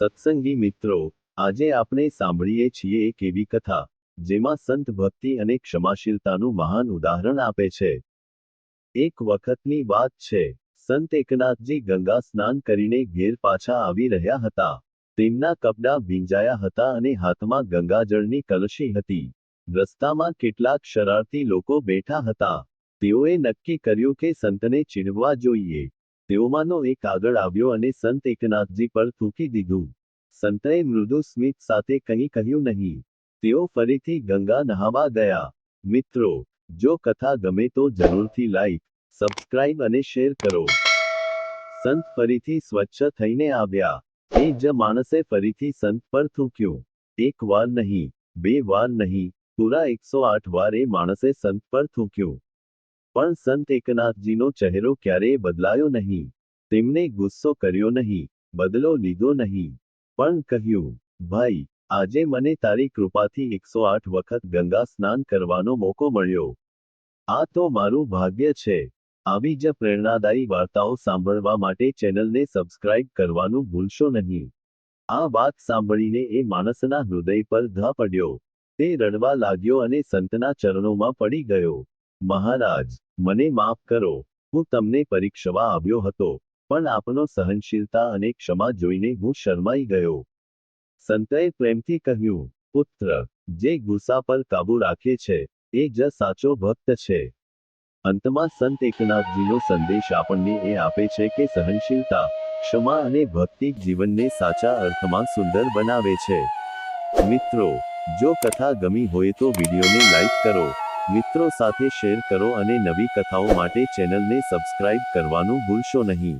સત્સંગી મિત્રો, આજે આપણે સાંભળીએ છીએ એક એવી કથા, જેમાં સંત ભક્તિ અને ક્ષમાશીલતાનું મહાન ઉદાહરણ આપે છે. એક વખતની વાત છે, સંત એકનાથજી ગંગા સ્નાન કરીને ઘેર પાછા આવી રહ્યા હતા. તેમના કપડાં ભીંજાયા હતા અને હાથમાં ગંગાજળની કલશી હતી. રસ્તામાં કેટલાક શરારતી લોકો બેઠા હતા. તેઓએ નક્કી કર્યું કે સંતને ચીડવા જોઈએ. તેઓમાંનો એક આગળ આવ્યો અને સંત એકનાથજી પર થૂકી દીધું. સંતએ મૃદુ સ્મિત સાથે કંઈ કહ્યું નહીં. તેઓ ફરીથી ગંગા નહાવા ગયા. મિત્રો, જો કથા ગમે તો જરૂરથી લાઈક સબસ્ક્રાઇબ અને શેર કરો. સંત ફરીથી સ્વચ્છ થઈને આવ્યા. એ જ માણસે ફરીથી સંત પર થૂક્યું. એક વાર નહીં, બે વાર નહીં, પૂરા એકસો આઠ વાર એ માણસે સંત પર થૂક્યું. પણ સંત એકનાથજીનો ચહેરો ક્યારેય બદલાયો નહીં. તેમને ગુસ્સો કર્યો નહીં, બદલો લીધો નહીં. પણ કહ્યું, ભાઈ, આજે મને તારી કૃપાથી એકસો આઠ વખત ગંગા સ્નાન કરવાનો મોકો મળ્યો. આ તો મારું ભાગ્ય છે. આવી જ પ્રેરણાદાયી વાર્તાઓ સાંભળવા માટે ચેનલને સબસ્ક્રાઇબ કરવાનું ભૂલશો નહીં. આ વાત સાંભળીને એ માણસના હૃદય પર ધા પડ્યો. તે રડવા લાગ્યો અને સંતના ચરણોમાં પડી ગયો. મહારાજ, મને માફ કરો, હું તમને પરીક્ષવા આવ્યો હતો, પણ આપનો સહનશીલતા અને ક્ષમા જોઈને હું શરમાઈ ગયો. સંતએ પ્રેમથી કહ્યું, પુત્ર, જે ગુસ્સા પર કાબુ રાખે છે, એ જ સાચો ભક્ત છે. અંતમાં સંત એકનાથજીનો સંદેશ આપણને એ આપે છે કે સહનશીલતા, ક્ષમા અને ભક્તિ જીવનને સાચા અર્થમાં સુંદર બનાવે છે. મિત્રો, જો કથા ગમી હોય તો વિડીયોને લાઈક કરો. મિત્રો સાથે શેર કરો અને નવી કથાઓ માટે ચેનલને સબસ્ક્રાઇબ કરવાનું ભૂલશો નહીં.